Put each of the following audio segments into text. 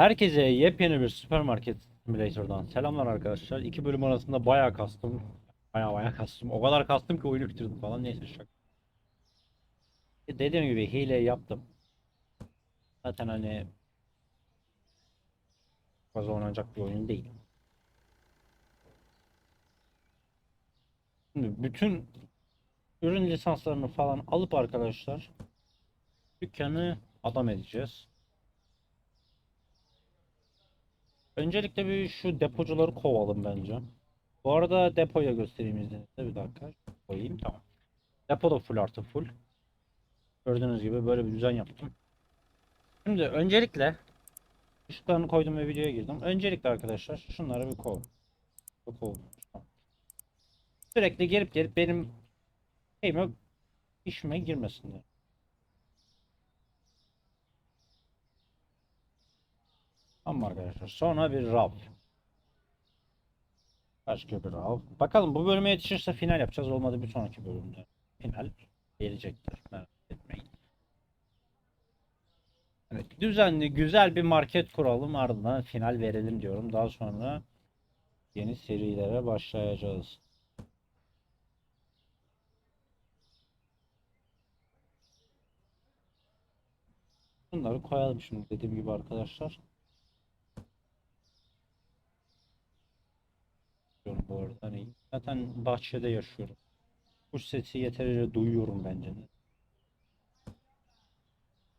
Herkese yepyeni bir süpermarket simülatörden selamlar arkadaşlar. İki bölüm arasında bayağı kastım. Bayağı bayağı kastım. O kadar kastım ki oyunu bitirdim falan. Neyse şaka. E, Dediğim gibi hile yaptım. Zaten hani fazla oynanacak bir oyun değil. Şimdi bütün ürün lisanslarını falan alıp arkadaşlar dükkanı adam edeceğiz. Öncelikle bir şu depocuları kovalım bence. Bu arada depoya göstereyim izninizle bir dakika. Koyayım tamam. Depo da full artı full. Gördüğünüz gibi böyle bir düzen yaptım. Şimdi öncelikle ışıklarını koydum ve videoya girdim. Öncelikle arkadaşlar şunları bir kov. Bir kov. Sürekli gelip gelip benim şeyime işime girmesinler. Tamam arkadaşlar. Sonra bir raf. Başka bir raf. Bakalım bu bölüme yetişirse final yapacağız. Olmadı bir sonraki bölümde. Final gelecektir. Merak etmeyin. Evet, düzenli güzel bir market kuralım ardından final verelim diyorum. Daha sonra yeni serilere başlayacağız. Bunları koyalım şimdi dediğim gibi arkadaşlar. Diyorum bu arada hani zaten bahçede yaşıyorum. Kuş sesi yeterince duyuyorum bence de.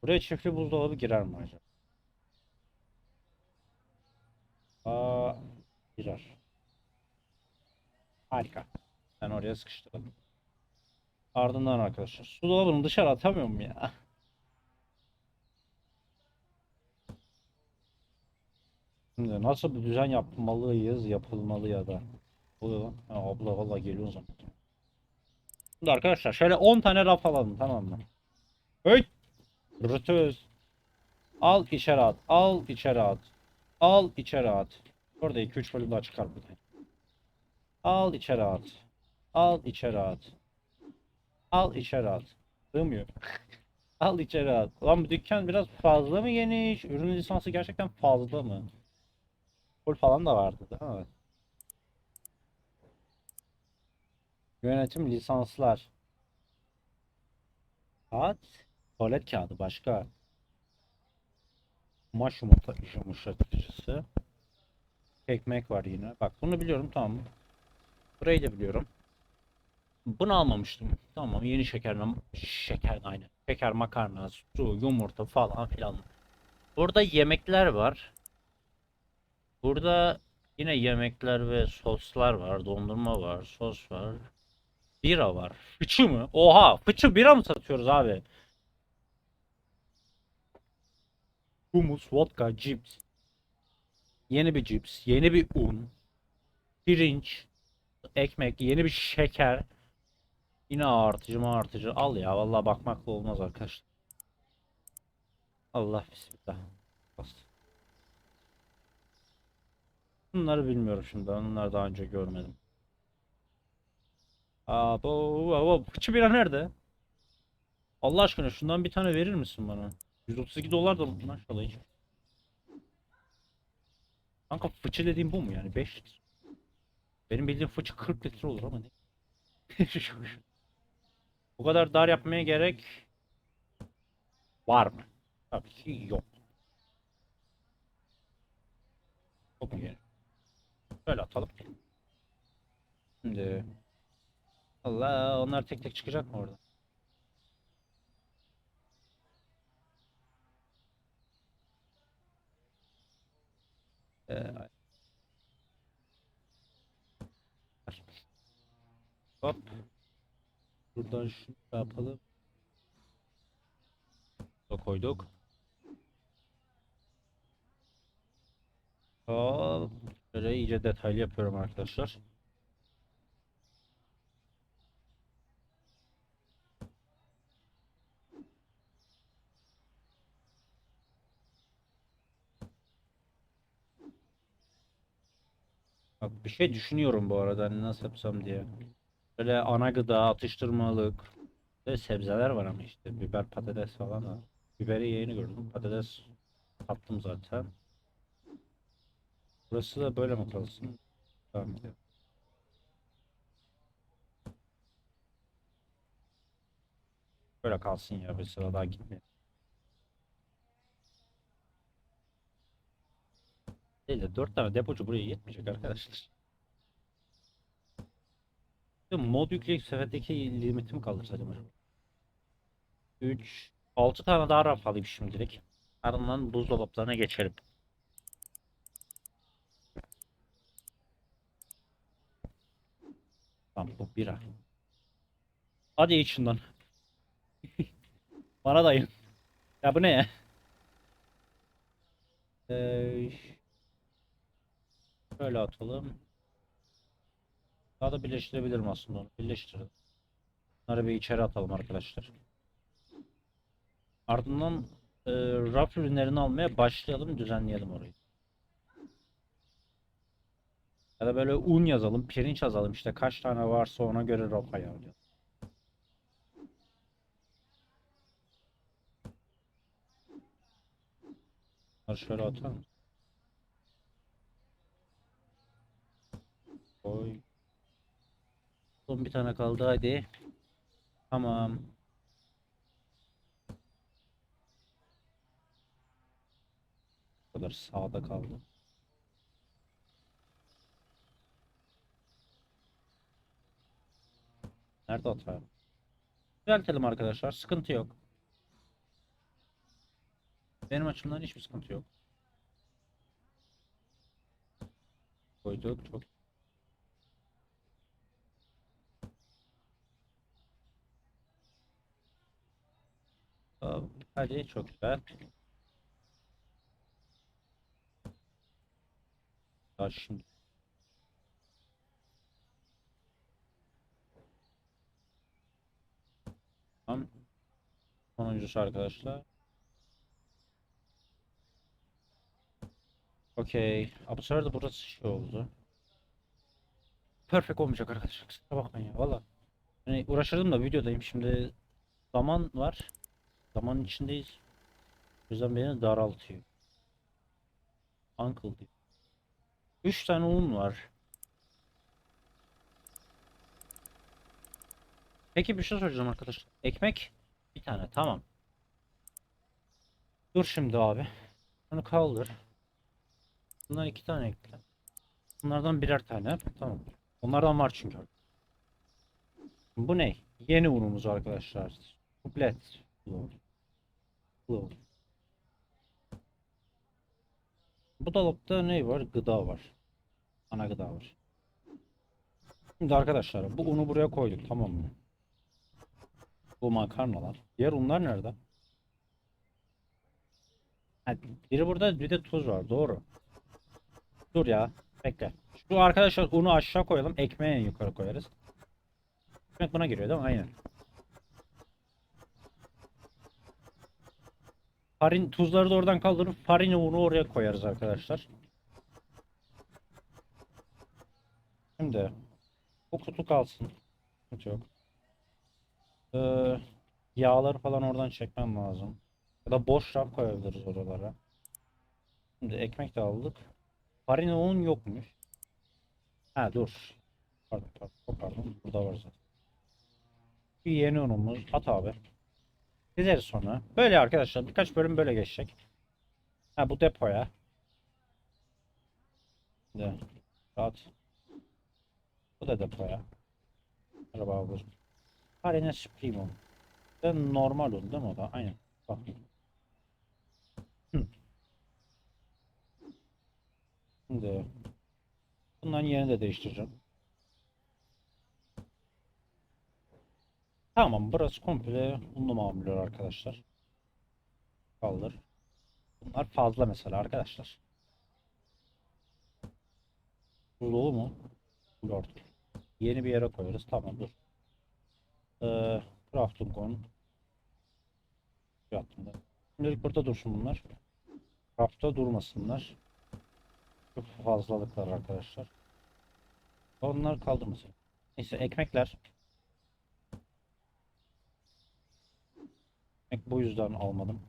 Buraya çiftli buzdolabı girer mi acaba? Aa, girer. Harika. Ben oraya sıkıştırdım. Ardından arkadaşlar su dolabını dışarı atamıyor mu ya? Şimdi nasıl bir düzen yapmalıyız, yapılmalı ya da. Oluyor lan. Ha, abla valla geliyor o zaman. Arkadaşlar şöyle 10 tane raf alalım tamam mı? Hey! Rıtöz. Al içeri at. Al içeri at. Al içeri at. Orada 2-3 bölüm daha çıkar burada. Al içeri at. Al içeri at. Al içeri at. Sığmıyor. Al içeri at. Lan bu dükkan biraz fazla mı geniş? Ürün lisansı gerçekten fazla mı? Full falan da vardı değil mi? Yönetim lisanslar. Kağıt. Tuvalet kağıdı başka. Kumaş yumurta yumuşatıcısı. Ekmek var yine. Bak bunu biliyorum tamam. Burayı da biliyorum. Bunu almamıştım. Tamam yeni şeker şeker aynı. Şeker makarna, su, yumurta falan filan. Burada yemekler var. Burada yine yemekler ve soslar var. Dondurma var, sos var. Bira var. Fıçı mı? Oha! Fıçı bira mı satıyoruz abi? Humus, vodka, cips. Yeni bir cips, yeni bir un. Pirinç, ekmek, yeni bir şeker. Yine artıcı mı artıcı. Al ya vallahi bakmakla olmaz arkadaşlar. Allah bismillah. Bunları bilmiyorum şimdi. Onları daha önce görmedim. Bu, fıçı bira nerede? Allah aşkına şundan bir tane verir misin bana? 132 dolar da maşallah hiç. Kanka fıçı dediğim bu mu yani? 5 litre. Benim bildiğim fıçı 40 litre olur ama ne? Bu kadar dar yapmaya gerek var mı? Tabii ki yok. Çok iyi. Şöyle atalım. Şimdi Allah onlar tek tek çıkacak mı orada? Ee, hop. Buradan şunu yapalım. Da koyduk. Hop. Böyle iyice detaylı yapıyorum arkadaşlar. Bir şey düşünüyorum bu arada hani nasıl yapsam diye. Böyle ana gıda, atıştırmalık ve sebzeler var ama işte biber, patates falan var. Biberi yeni gördüm. Patates attım zaten. Burası da böyle mi kalsın? Tamam. Böyle kalsın ya bir sıra daha gitmeyelim. De 4 tane depocu buraya yetmeyecek arkadaşlar. Mod yükleyip seferindeki limitim kalır acaba? 3 6 tane daha raf alayım şimdilik. Ardından buzdolaplarına geçelim. Tamam bu bira. Hadi iç şundan. Bana dayın. Ya bu ne ya? Ee, şöyle atalım. Daha da birleştirebilirim aslında onu. Birleştirelim. Bunları bir içeri atalım arkadaşlar. Ardından e, raf ürünlerini almaya başlayalım, düzenleyelim orayı. Ya da böyle un yazalım, pirinç yazalım işte kaç tane varsa ona göre raf ayarlayalım. Şöyle atar Koy. Son bir tane kaldı hadi. Tamam. Bu kadar sağda kaldı. Nerede hata? Düzeltelim arkadaşlar. Sıkıntı yok. Benim açımdan hiçbir sıkıntı yok. Koyduk çok. Tamam, Hadi çok güzel. Daha şimdi. Tamam. Sonuncusu arkadaşlar. Okey. Bu sefer de burası şey oldu. Perfect olmayacak arkadaşlar. Kusura bakmayın ya. Valla. Hani uğraşırdım da videodayım. Şimdi zaman var. Zamanın içindeyiz. O yüzden beni daraltıyor. Uncle diyor. 3 tane un var. Peki bir şey soracağım arkadaşlar. Ekmek bir tane tamam. Dur şimdi abi. Bunu kaldır. Bundan iki tane ekle. Bunlardan birer tane. Tamam. Onlardan var çünkü. Bu ne? Yeni unumuz arkadaşlar. Kuplet. Flour. Bu dolapta ne var? Gıda var. Ana gıda var. Şimdi arkadaşlar bu unu buraya koyduk tamam mı? Bu makarnalar. Diğer unlar nerede? Ha, biri burada bir de tuz var doğru. Dur ya bekle. Şu arkadaşlar unu aşağı koyalım ekmeği yukarı koyarız. Ekmek buna giriyor değil mi? Aynen. Farin tuzları da oradan kaldırıp farin unu oraya koyarız arkadaşlar. Şimdi bu kutu kalsın. Kutu yok. Ee, yağları falan oradan çekmem lazım. Ya da boş raf koyabiliriz oralara. Şimdi ekmek de aldık. Farin un yokmuş. Ha dur. Pardon pardon. Pardon. Burada var zaten. Bir yeni unumuz. At abi. Dizeriz sonra. Böyle arkadaşlar. Birkaç bölüm böyle geçecek. Ha bu depoya. De. At. Bu da depoya. Merhaba abi. Harines Primo. Ve normal un değil mi o da? Aynen. Bak. Şimdi bunların yerini de değiştireceğim. Tamam burası komple unlu mamuller arkadaşlar. Kaldır. Bunlar fazla mesela arkadaşlar. Bu dolu mu? Lord. Yeni bir yere koyarız. Tamam dur. Ee, crafting on. Yaptım da. Şimdilik burada dursun bunlar. Craft'ta durmasınlar. Çok fazlalıklar arkadaşlar. Onlar kaldı mı? Neyse ekmekler. Ekmek bu yüzden almadım.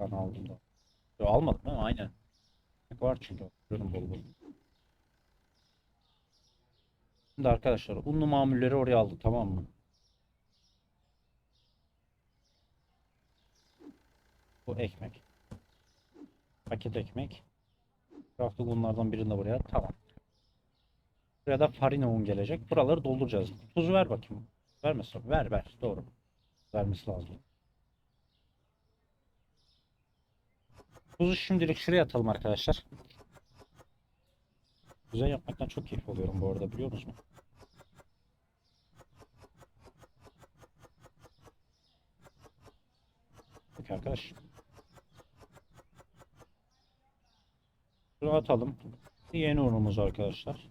Ben aldım da. Yo, almadım mi? Aynen. Ekmek var çünkü. Görün bol bol. Şimdi arkadaşlar unlu mamulleri oraya aldık tamam mı? Bu ekmek. Paket ekmek. Kraftık unlardan birini de buraya. Tamam. Buraya da farina un gelecek. Buraları dolduracağız. Tuzu ver bakayım. Vermesin. Ver ver. Doğru. Vermesi lazım. Tuzu şimdilik şuraya atalım arkadaşlar. Güzel yapmaktan çok keyif alıyorum bu arada biliyor musun? Peki arkadaş. Şunu atalım. Yeni unumuz arkadaşlar.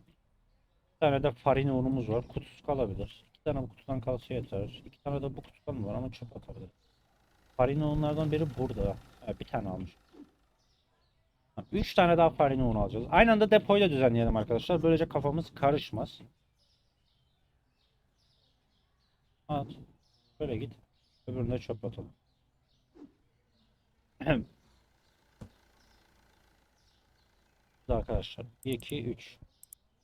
Bir tane de farina unumuz var. Kutusu kalabilir. İki tane bu kutudan kalsa yeter. İki tane de bu kutudan var ama çöp atabilir. Farina unlardan biri burada. Bir tane almış. Ha, Üç tane daha farina unu alacağız. Aynı anda depoyla düzenleyelim arkadaşlar. Böylece kafamız karışmaz. At. Böyle git. Öbürüne çöp atalım. Arkadaşlar. 1, 2, 3.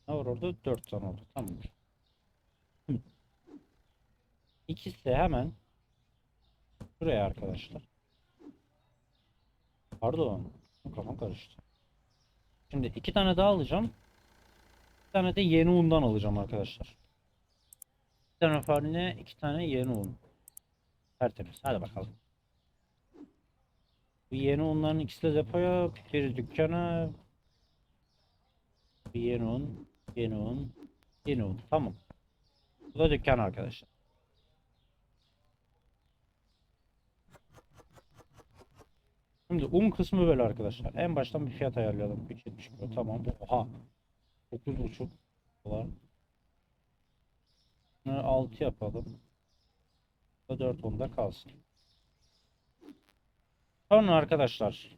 Ne var orada? 4 tane oldu. Tamamdır. Hı. İkisi hemen buraya arkadaşlar. Pardon. Kafam karıştı. Şimdi iki tane daha alacağım. Bir tane de yeni undan alacağım arkadaşlar. Bir tane farine, iki tane yeni un. Tertemiz. Hadi bakalım. Bu yeni unların ikisi de depoya, bir dükkana. Bir yeni un, yeni un, yeni un. Tamam. Bu da dükkan arkadaşlar. Şimdi un kısmı böyle arkadaşlar. En baştan bir fiyat ayarlayalım. 3.70 kilo. Tamam. Oha. 9.5 dolar. Bunu 6 yapalım. Bu da 4 onda kalsın. Sonra arkadaşlar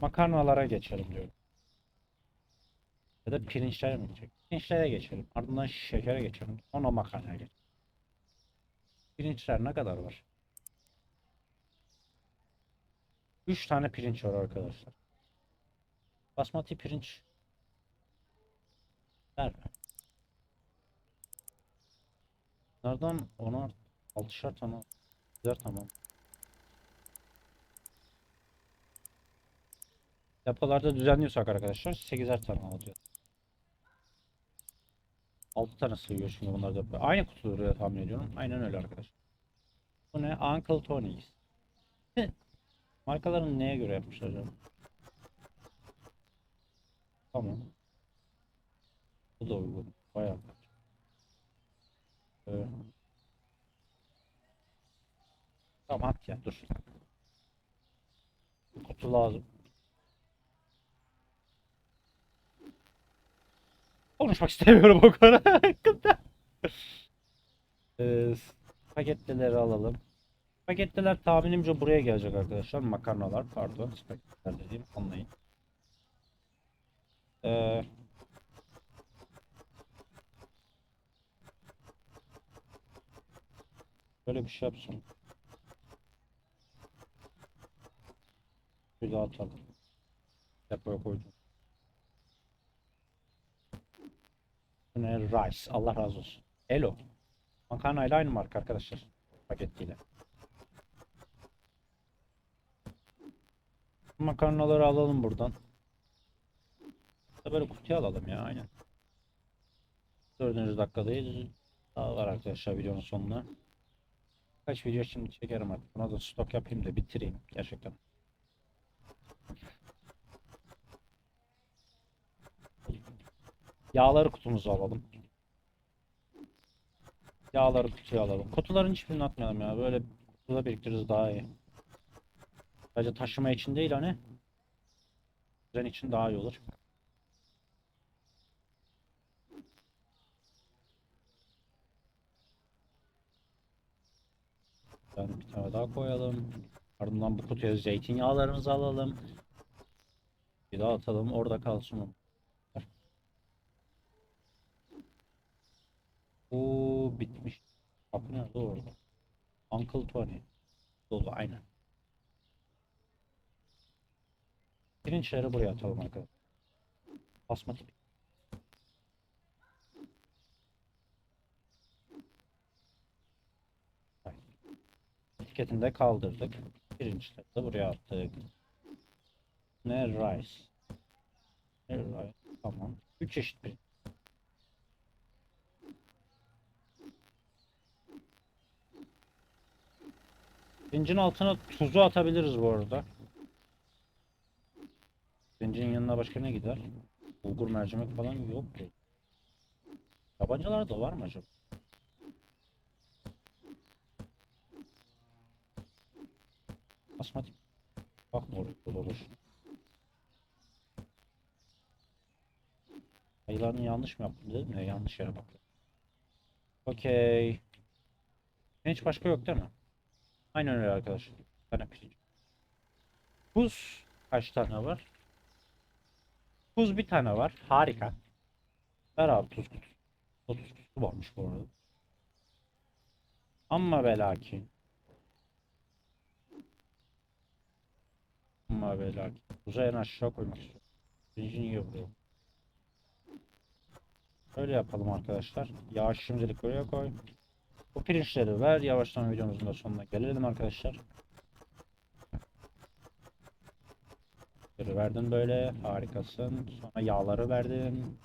makarnalara geçelim diyorum. Ya da pirinçlere mi geçelim? Pirinçlere geçelim. Ardından şekere geçelim. Sonra makarnaya geçelim. Pirinçler ne kadar var? 3 tane pirinç var arkadaşlar. Basmati pirinç. Ver. Bunlardan 10'ar 6'şar tane. Güzel tamam. Depolarda düzenliyorsak arkadaşlar 8'er tane alacağız. 6 tane sığıyor şimdi bunlar depo. Aynı kutuları tahmin ediyorum. Aynen öyle arkadaşlar. Bu ne? Uncle Tony's. Markalarını neye göre yapmışlar acaba? Tamam. Bu da uygun. Bayağı. Ee, tamam ya dur. Kutu lazım. Konuşmak istemiyorum o konu hakkında. Ee, paketleri alalım. Spagettiler tahminimce buraya gelecek arkadaşlar. Makarnalar pardon. Spagettiler dediğim anlayın. Ee, böyle bir şey yapsın. Bir daha atalım. Depoya koydum. Ne? Rice. Allah razı olsun. Elo. Makarna ile aynı marka arkadaşlar. Paketiyle. Makarnaları alalım buradan. Da böyle kutuya alalım ya aynen. Dördüncü dakikadayız. Daha var arkadaşlar videonun sonuna. Kaç video şimdi çekerim artık. Buna da stok yapayım da bitireyim gerçekten. Yağları kutumuza alalım. Yağları kutuya alalım. Kutuların hiçbirini atmayalım ya. Böyle kutuda biriktiririz daha iyi. Sadece taşıma için değil hani. Düzen için daha iyi olur. Ben bir tane daha koyalım. Ardından bu kutuya zeytinyağlarımızı alalım. Bir daha atalım. Orada kalsın. Bu bitmiş. Kapı nerede orada? Uncle Tony. Dolu aynen. Pirinçleri buraya atalım arkadaşlar. Basma tipi. Etiketini de kaldırdık. Pirinçleri de buraya attık. Ne rice? Ne rice? Tamam. 3 çeşit pirinç. Pirincin altına tuzu atabiliriz bu arada. Yanına başka ne gider? Bulgur mercimek falan yok ki. Tabancalarda var mı acaba? Basmatik. Bakma oraya dolu olur. Sayılarını yanlış mı yaptım dedim ya yanlış yere baktım. Okey. Hiç başka yok değil mi? Aynen öyle arkadaşlar. Bir tane pirinç. Buz kaç tane var? Buz bir tane var. Harika. Ver abi tuz kutusu. O tuz kutusu varmış bu arada. Lakin. Amma ve lakin. Tuzu en aşağı koymak istiyorum. Birinci niye buraya? Öyle yapalım arkadaşlar. Yağ şimdilik buraya koy. Bu pirinçleri ver. Yavaştan videomuzun da sonuna gelelim arkadaşlar. Verdin böyle. Harikasın. Sonra yağları verdin.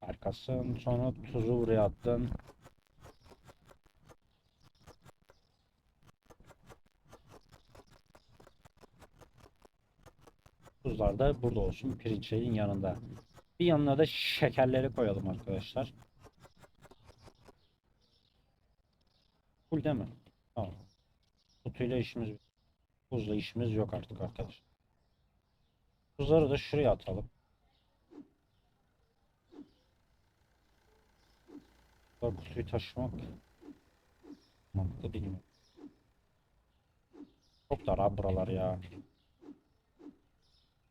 Harikasın. Sonra tuzu buraya attın. Tuzlar da burada olsun pirinçlerin yanında. Bir yanına da şekerleri koyalım arkadaşlar. Full değil mi? Tamam. Kutuyla işimiz Tuzla işimiz yok artık arkadaşlar. Tuzları da şuraya atalım. Bu kutuyu taşımak mantıklı değil mi? Çok dar abi buralar ya.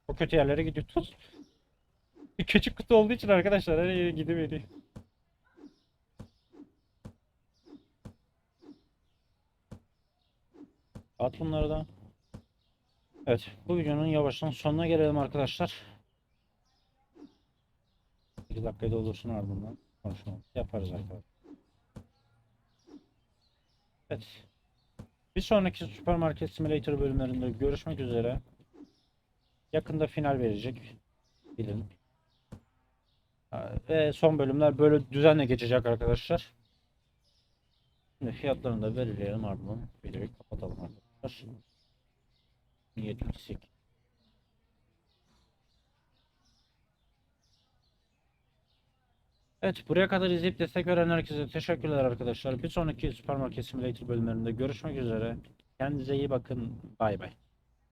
O kötü yerlere gidiyor tuz. Küçük kutu olduğu için arkadaşlar her yere gidiveriyor. At bunları da. Evet, bu videonun yavaştan sonuna gelelim arkadaşlar. 8 dakikada olursun ardından konuşmamızı yaparız arkadaşlar. Evet. Bir sonraki Supermarket Simulator bölümlerinde görüşmek üzere. Yakında final verecek. Bilin. Ve son bölümler böyle düzenle geçecek arkadaşlar. Şimdi fiyatlarını da belirleyelim ardından videoyu kapatalım arkadaşlar. Niyet yüksek. Evet buraya kadar izleyip destek veren herkese teşekkürler arkadaşlar. Bir sonraki Supermarket Simulator bölümlerinde görüşmek üzere. Kendinize iyi bakın. Bay bay.